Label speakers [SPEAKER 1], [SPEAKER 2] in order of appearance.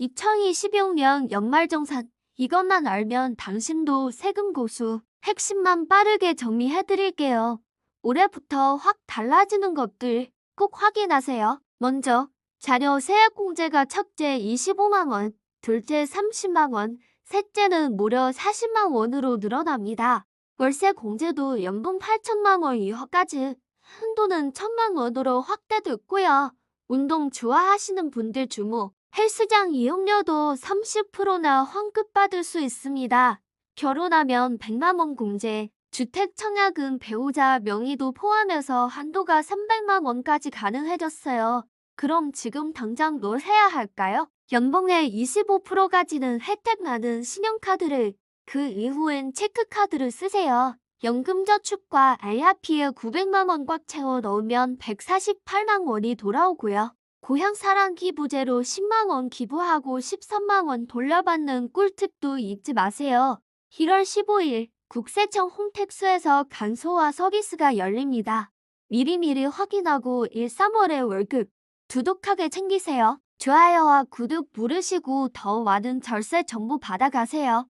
[SPEAKER 1] 2026년 연말정산 이것만 알면 당신도 세금 고수 핵심만 빠르게 정리해드릴게요. 올해부터 확 달라지는 것들 꼭 확인하세요. 먼저 자녀 세액공제가 첫째 25만원, 둘째 30만원, 셋째는 무려 40만 원으로 늘어납니다. 월세 공제도 연봉 8천만 원 이하까지 한도는 천만 원으로 확대됐고요. 운동 좋아하시는 분들 주목. 헬스장 이용료도 30%나 환급 받을 수 있습니다. 결혼하면 100만 원 공제, 주택 청약은 배우자 명의도 포함해서 한도가 300만 원까지 가능해졌어요. 그럼 지금 당장 뭘 해야 할까요? 연봉의 25%까지는 혜택 많은 신용카드를, 그 이후엔 체크카드를 쓰세요. 연금저축과 IRP에 900만 원 꽉 채워 넣으면 148만 원이 돌아오고요. 고향 사랑 기 부제로 10만 원 기부하고 13만 원 돌려받는 꿀팁도 잊지 마세요. 1월 15일 국세청 홈택스에서 간소화 서비스가 열립니다. 미리미리 확인하고 1, 3월에 월급 두둑하게 챙기세요. 좋아요와 구독 누르시고 더 많은 절세 정보 받아가세요.